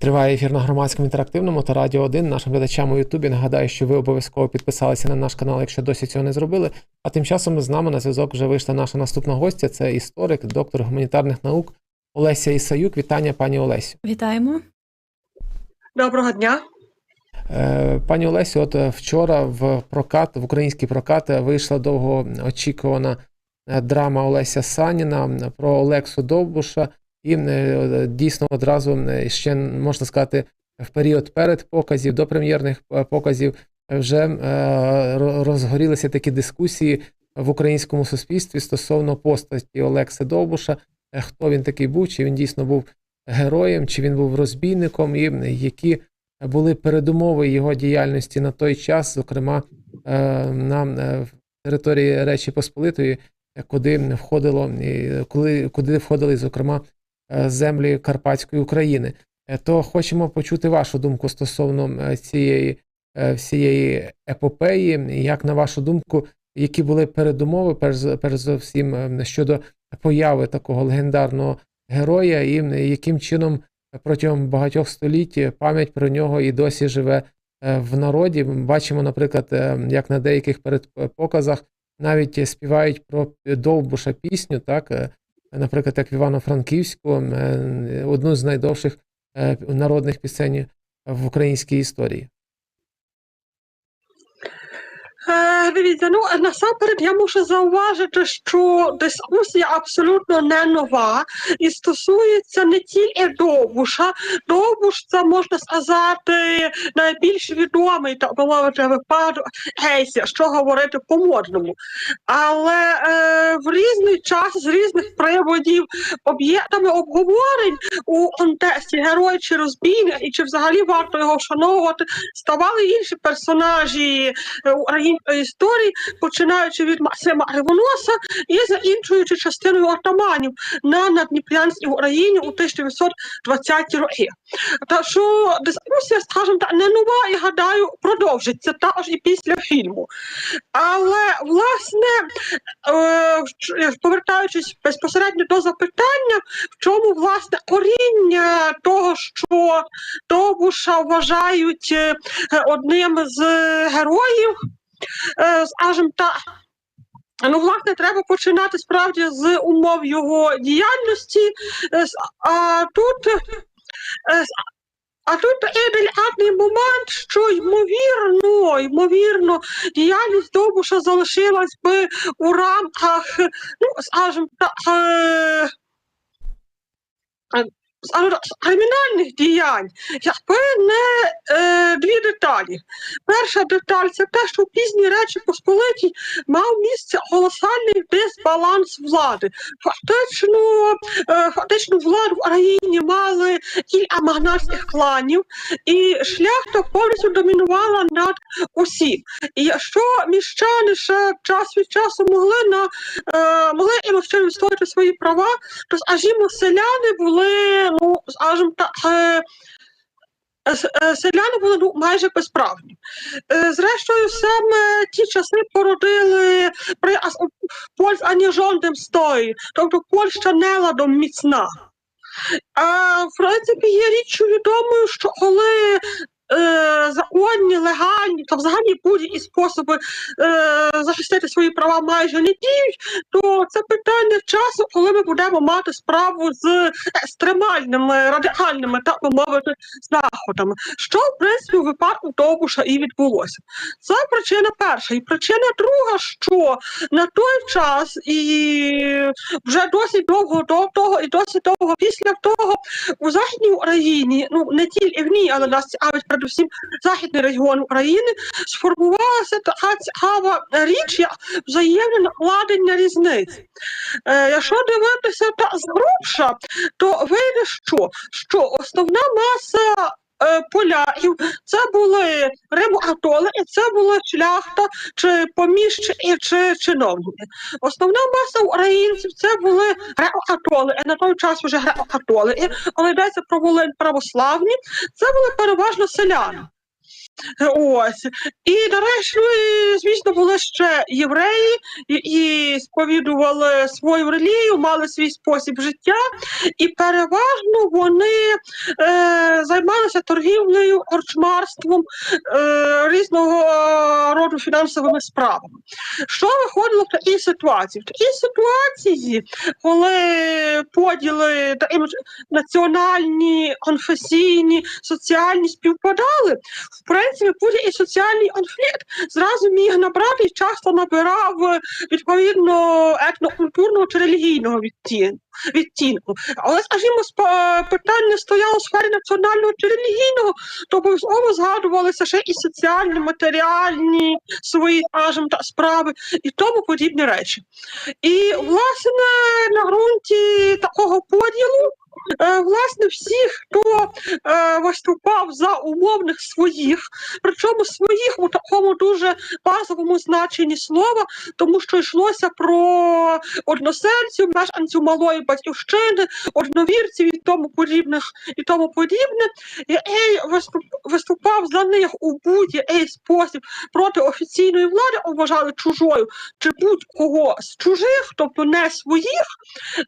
Триває ефір на громадському інтерактивному та радіо 1. Нашим глядачам у Ютубі нагадаю, що ви обов'язково підписалися на наш канал, якщо досі цього не зробили. А тим часом з нами на зв'язок вже вийшла наша наступна гостя. Це історик, доктор гуманітарних наук Олеся Ісаюк. Вітання, пані Олесю. Вітаємо. Доброго дня. Е, Пані Олесю, от е, вчора в прокат, в український прокат вийшла довго очікувана е, драма Олеся Саніна про Олексу Довбуша. І е, дійсно одразу е, ще можна сказати, в період перед показів до прем'єрних е, показів вже розгорілися такі дискусії в українському суспільстві стосовно постаті Олекси Довбуша, хто він такий був, чи він дійсно був героєм, чи він був розбійником, і які були передумови його діяльності на той час, зокрема на території Речі Посполитої, куди входило, коли куди входили, зокрема, землі Карпатської України. Е, То хочемо почути вашу думку стосовно е, цієї е, всієї епопеї. Як на вашу думку, які були передумови, перш перш за всім е, щодо появи такого легендарного героя, і е, яким чином протягом багатьох століть пам'ять про нього і досі живе е, в народі. Ми бачимо, наприклад, е, як на деяких передпоказах навіть співають про Довбуша пісню, так, е, наприклад, як в Івано-Франківську, е, одну з найдовших е, народних пісень в українській історії. Е, дивіться, ну насамперед я мушу зауважити, що дискусія абсолютно не нова і стосується не тільки Довбуша. Довбуш це можна сказати найбільш відомий би мовити випадок Гейсі, що говорити по-модному. Але е, в різний час з різних приводів об'єктами обговорень у контексті герой чи розбійник, і чи взагалі варто його вшановувати, ставали інші персонажі е, української історії, починаючи від Максима Кривоноса і закінчуючи частиною отаманів на Надніпрянській Україні у 1920-ті роки. Так що дискусія, скажімо так, не нова і гадаю, продовжиться також і після фільму. Але власне, е, повертаючись безпосередньо до запитання, в чому власне коріння того, що Довбуша вважають е, одним з героїв, е, скажімо так. Ну, власне, треба починати справді з умов його діяльності. Е, А тут, е, а тут такий делікатний момент, що ймовірно, ймовірно, діяльність Довбуша залишилась би у рамках, ну, скажімо так, кримінальних діянь, якби не е, дві деталі. Перша деталь це те, що в пізній Речі Посполитій мав місце колосальний дисбаланс влади. Фактично, е, фактично владу в Україні мали кілька магнатських кланів, і шляхта повністю домінувала над усім. І якщо міщани ще час від часу могли на е, могли емоційно відстоювати свої права, то скажімо, селяни були, ну скажімо так. Е, с- е, Селяни були ну, майже безправні. Е, Зрештою, саме ті часи породили при Польщ ані жодним стої, тобто Польща неладом міцна. А в принципі є річчю відомою, що коли е, законні, легальні та взагалі будь-які способи е, захистити свої права майже не діють, то це питання часу, коли ми будемо мати справу з екстремальними, радикальними, так мовити, заходами. Що в принципі у випадку Довбуша і відбулося. Це причина перша. І причина друга, що на той час і вже досить довго до того, і досить довго після того у Західній Україні, ну не тільки в ній, але нас цікавить передусім західний регіон України, сформувалася така цікава річ, як взаємне накладення різниць. Е, якщо дивитися та згрубша, то вийде що? Що основна маса поляків це були римокатолики, це була шляхта, чи поміщені, чи чиновники. Основна маса українців це були греко-католики, на той час вже греко-католики, але йдеться про Волинь православні, це були переважно селяни. Ось. І нарешті, звісно, були ще євреї, які сповідували свою релігію, мали свій спосіб життя, і переважно вони е, займалися торгівлею, корчмарством, е, різного роду фінансовими справами. Що виходило в такій ситуації? В такій ситуації, коли поділи національні, конфесійні, соціальні співпадали, в принципі, будь-який соціальний конфлікт зразу міг набрати і часто набирав е, відповідно етнокультурного чи релігійного відтінку. Але, скажімо, питання стояло в сфері національного чи релігійного, то обов'язково згадувалися ще і соціальні, матеріальні свої, скажімо, та справи і тому подібні речі. І, власне, на ґрунті такого поділу. Е, Власне, всі, хто е, виступав за умовних своїх, причому своїх у такому дуже базовому значенні слова, тому що йшлося про односельців, мешканців малої батьківщини, одновірців і тому подібних і тому подібне, виступ, виступав за них у будь-який спосіб проти офіційної влади, вважали чужою чи будь-кого з чужих, тобто не своїх,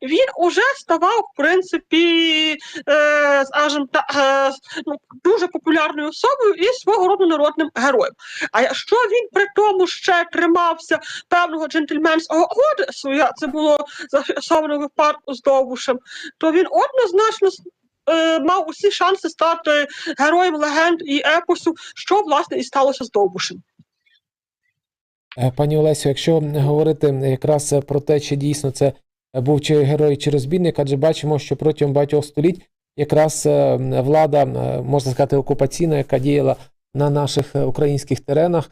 він уже ставав, в принципі, е, скажімо так, е, ну, дуже популярною особою і свого роду народним героєм. А якщо він при тому ще тримався певного джентльменського кодексу, я це було зафіксовано в випадку з Довбушем, то він однозначно е, мав усі шанси стати героєм легенд і епосу, що власне і сталося з Довбушем. Е, Пані Олесю, якщо говорити якраз про те, чи дійсно це був чи герой, чи розбійник, адже бачимо, що протягом багатьох століть якраз е, влада, е, можна сказати, окупаційна, яка діяла на наших е, українських теренах,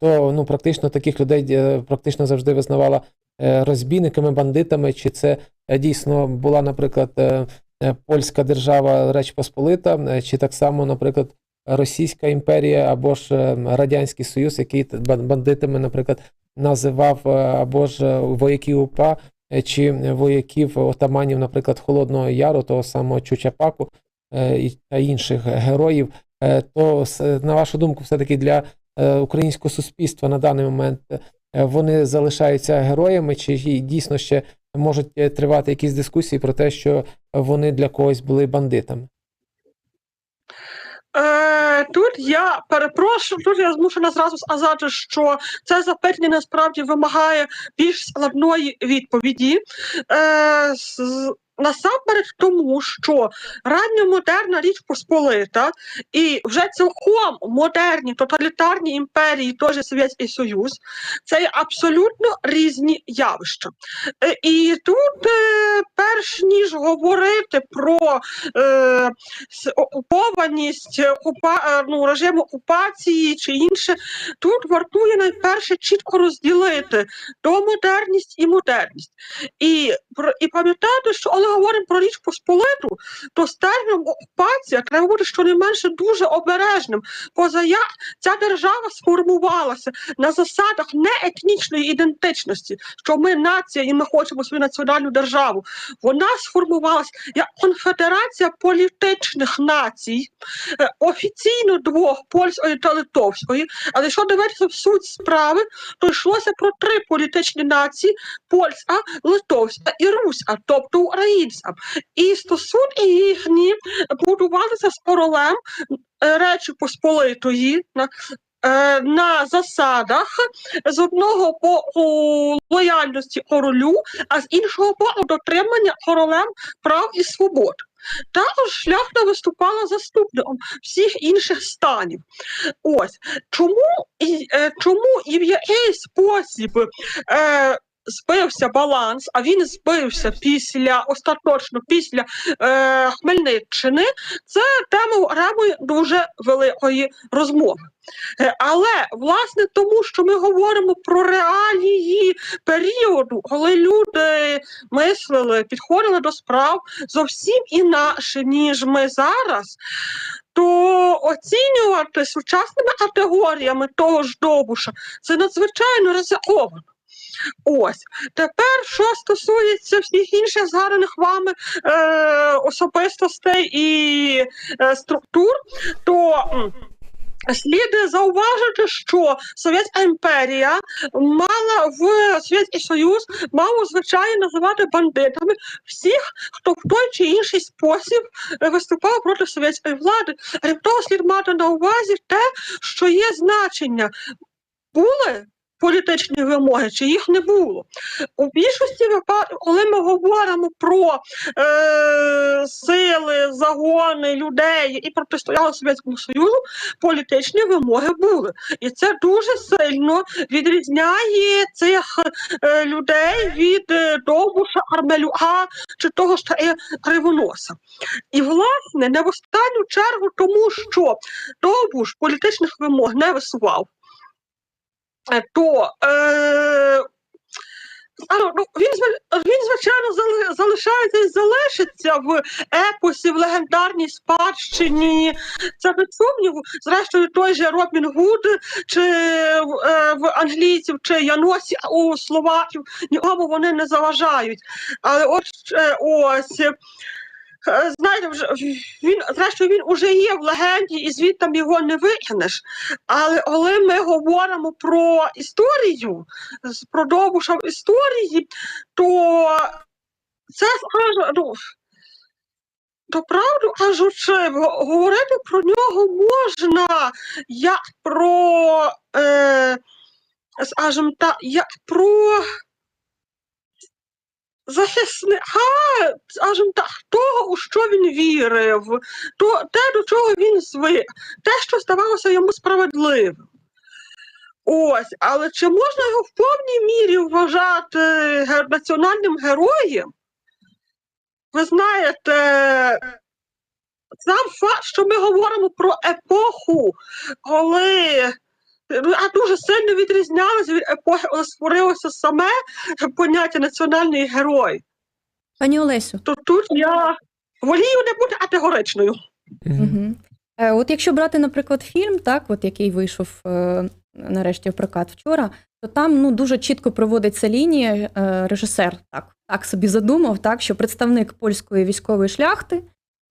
то ну, практично таких людей практично завжди визнавала розбійниками, бандитами, чи це дійсно була, наприклад, польська держава Реч Посполита, чи так само, наприклад, Російська імперія або ж Радянський Союз, який бандитами, наприклад, називав або ж вояків УПА, чи вояків отаманів, наприклад, Холодного Яру, того самого Чучапаку е, та інших героїв, Е, то на вашу думку, все-таки для е, українського суспільства на даний момент е, вони залишаються героями, чи дійсно ще можуть е, тривати якісь дискусії про те, що вони для когось були бандитами? Е, тут я перепрошую, тут я змушена зразу сказати, що це запитання насправді вимагає більш складної відповіді. Е, з- Насамперед тому, що ранньомодерна річ Посполита і вже цілком модерні тоталітарні імперії, же Совєтський Союз, це абсолютно різні явища. Е, І тут, е, перш ніж говорити про е, окупованість е, окупа, ну, режиму окупації чи інше, тут вартує найперше чітко розділити домодерність і модерність. І, і пам'ятати, що говоримо про річ Посполиту, то з терміном окупація треба бути щонайменше дуже обережним. Поза як ця держава сформувалася на засадах не етнічної ідентичності, що ми нація і ми хочемо свою національну державу. Вона сформувалася як конфедерація політичних націй, е, офіційно двох польської та литовської. Але якщо дивитися в суть справи, то йшлося про три політичні нації: польська, литовська і руська, тобто українська. І стосунки їхні будувалися з королем е, Речі Посполитої. На е, на засадах з одного боку лояльності королю, а з іншого боку дотримання королем прав і свобод. Також шляхта виступала заступником всіх інших станів. Ось чому і е, чому і в який спосіб е, збився баланс, а він збився після остаточно після е, Хмельниччини. Це тема окремої дуже великої розмови. Е, Але власне тому, що ми говоримо про реалії періоду, коли люди мислили, підходили до справ зовсім інакше, ніж ми зараз, то оцінювати сучасними категоріями того ж Довбуша це надзвичайно ризиковано. Ось тепер, що стосується всіх інших згаданих вами е, особистостей і е, структур, то Слід зауважити, що Совєтська імперія мала в Совєтський Союз мав звичайно називати бандитами всіх, хто в той чи інший спосіб е, виступав проти совєтської влади. Крім того, слід мати на увазі те, що є значення. Були політичні вимоги, чи їх не було. У більшості випадків, коли ми говоримо про е, сили, загони людей і протистояли Совєтському Союзу, політичні вимоги були. І це дуже сильно відрізняє цих е, людей від е, Довбуша, Армелюга чи того ж таки Кривоноса. І, власне, не в останню чергу, тому що Довбуш політичних вимог не висував, е, то е, ну, він, він, звичайно, залишається і залишиться в епосі, в легендарній спадщині. Це без сумніву. Зрештою, той же Робін Гуд, чи е, в англійців, чи Яносі у словаків, нікому вони не заважають. Але от е, ось. Е, Знаєте, вже він зрештою він уже є в легенді, і звідти його не викинеш. Але коли ми говоримо про історію, про Довбуша історії, то це скаже, ну, то правду кажучи, говорити про нього можна як про, е, скажімо так, як про захисника, скажімо так, того, у що він вірив, то те, до чого він звик, те, що здавалося йому справедливим. Ось, але чи можна його в повній мірі вважати національним героєм? Ви знаєте, сам факт, що ми говоримо про епоху, коли а дуже сильно відрізнялися від епохи, коли створилося саме поняття національний герой. Пані Олесю, То тут я волію не бути категоричною. Угу. е, от якщо брати, наприклад, фільм, так, от який вийшов е, нарешті в прокат вчора, то там ну, дуже чітко проводиться лінія. Е, режисер так, так собі задумав, так, що представник польської військової шляхти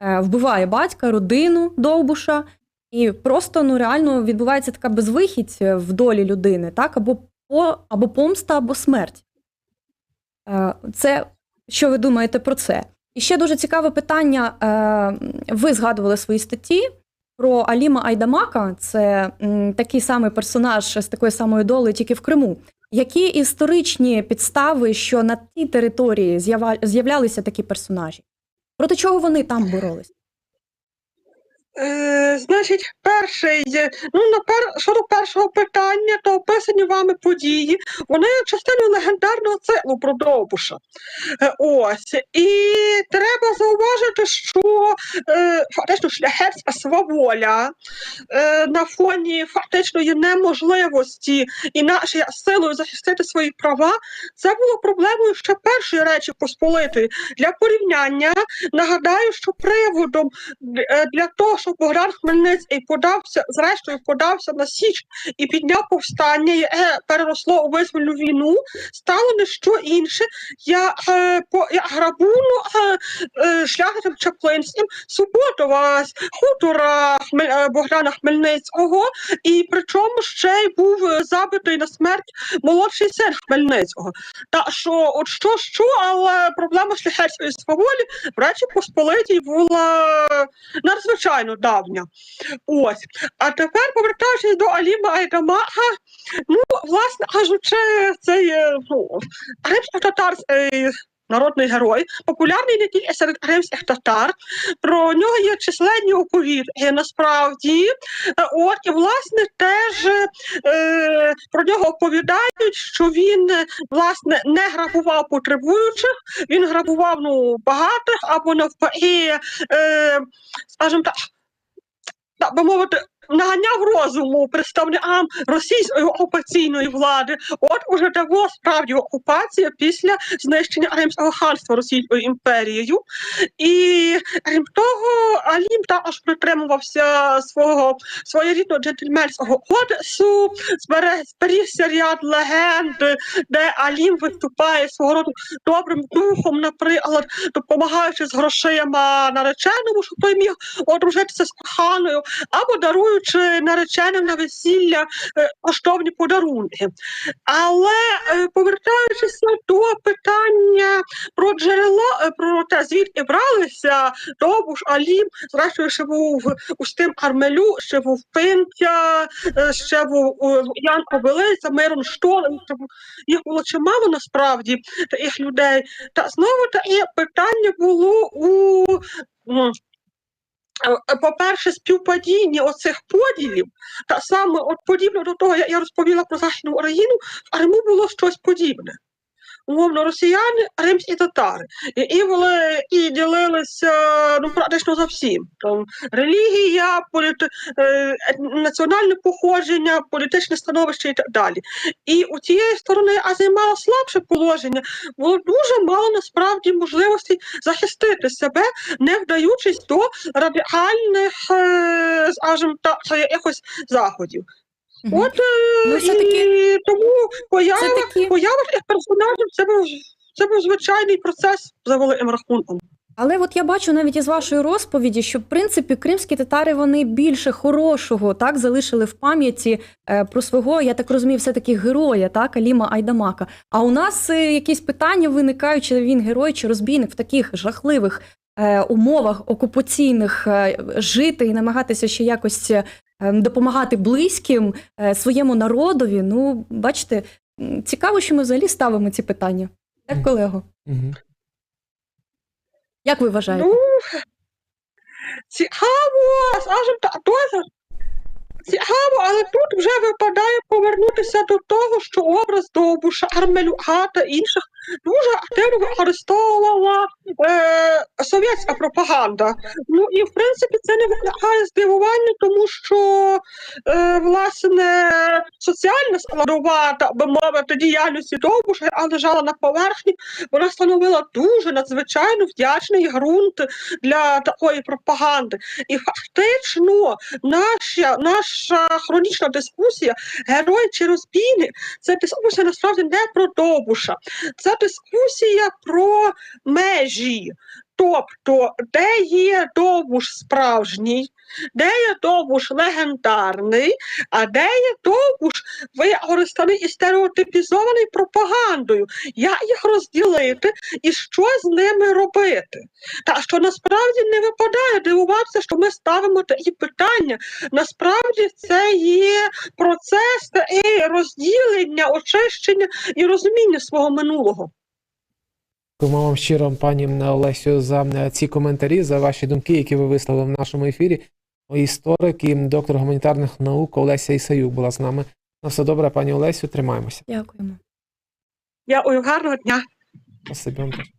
е, вбиває батька, родину Довбуша, і просто ну, реально відбувається така безвихідь в долі людини, так, або, по, або помста, або смерть. Е, Це що ви думаєте про це? І ще дуже цікаве питання. е, Ви згадували свої статті про Аліма Айдамака. Це такий самий персонаж з такою самою долею, тільки в Криму. Які історичні підстави, що на тій території з'являлися такі персонажі? Проти чого вони там боролись? Е, значить, перший, ну, напер, щодо першого питання, то описані вами події, вони є частиною легендарного циклу про Довбуша. Е, ось. І треба зауважити, що е, фактично шляхетська сваволя на фоні фактичної неможливості інакше як силою захистити свої права, це було проблемою ще першої речі Посполитої. Для порівняння нагадаю, що приводом для того, щоб Богдан Хмельницький подався, зрештою подався на Січ і підняв повстання, яке переросло у визвольну війну, стало не що інше, як, е, по, як грабунок е, е, шляхетом Чаплинським. Суботова, хутора Хмель, е, Богдана Хмельницького, і причому ще й був е, забитий на смерть молодший син Хмельницького. Та що, от що, що, але проблема шляхетської сваволі в Речі Посполитій була надзвичайно давня. Ось. А тепер, повертаючись до Аліма Айдамаха, ну, власне кажучи, цей е, ну, римсько-татарський народний герой, популярний не тільки серед римських татар. Про нього є численні оповідки насправді. Е, От, і власне теж е, про нього оповідають, що він власне не грабував потребуючих, він грабував ну, багатих або навпаки, е, скажімо так, так би мовити, наганяв розуму представникам російської окупаційної влади. От уже того справді окупація після знищення Римського ханства Російською імперією. І крім того, Алім також притримувався свого своєрідного джентльменського кодексу, зберігся ряд легенд, де Алім виступає свого роду добрим духом, наприклад, допомагаючи з грошима нареченому, щоб той міг одружитися з коханою, або даруючи даруючи нареченим на весілля е, коштовні подарунки. Але е, повертаючись до питання про джерело, е, про те, звідки бралися Довбуш, Алім, зрештою, ще був Устим Армелю, ще був Пинтя, е, ще був е, Ян Кобилиця, Мирон Штол, їх було чимало насправді таких людей. Та знову таке питання було у. М, е, По-перше, співпадіння оцих поділів, та саме от подібно до того, як я розповіла про Західну Україну, в Криму було щось подібне. Умовно, росіяни, римські татари. І, були і ділилися ну, практично за всім. Там релігія, політи, е, національне походження, політичне становище і так далі. І у тієї сторони Азія мала слабше положення, було дуже мало насправді можливостей захистити себе, не вдаючись до радикальних, е, скажімо так, якихось заходів. Мгм. От е, Ну, і тому поява, поява таких персонажів це був це був звичайний процес за великим рахунком. Але от я бачу навіть із вашої розповіді, що в принципі кримські татари вони більше хорошого так залишили в пам'яті е, про свого, я так розумію, все таки героя, так Аліма Айдамака. А у нас е, якісь питання виникають, чи він герой чи розбійник в таких жахливих умовах окупаційних жити і намагатися ще якось допомагати близьким е, своєму народові. Ну, бачите, цікаво, що ми взагалі ставимо ці питання. Так, колего, як ви вважаєте? Ну цікаво, скажімо так, цікаво, але тут вже випадає повернутися до того, що образ Довбуша, Армелюка та інших дуже активно використовувала е, совєтська пропаганда. Ну і в принципі це не викликає здивування, тому що е, власне соціальна складова, так би мовити, діяльності Довбуша, яка лежала на поверхні, вона становила дуже надзвичайно вдячний ґрунт для такої пропаганди. І фактично наша, наша хронічна дискусія герой чи розбійник, це дискусія насправді не про добуша, це дискусія про межі. Тобто, де є Довбуш справжній, де є Довбуш легендарний, а де є Довбуш використаний і стереотипізований пропагандою. Як їх розділити і що з ними робити? Та що насправді не випадає дивуватися, що ми ставимо такі питання. Насправді це є процес розділення, очищення і розуміння свого минулого. Дякуємо вам щиро, пані Олесю, за е, ці коментарі, за ваші думки, які ви висловили в нашому ефірі. Історик і доктор гуманітарних наук Олеся Ісаюк була з нами. На все добре, пані Олесю, тримаємося. Дякуємо. Я гарного дня. Спасибі вам теж.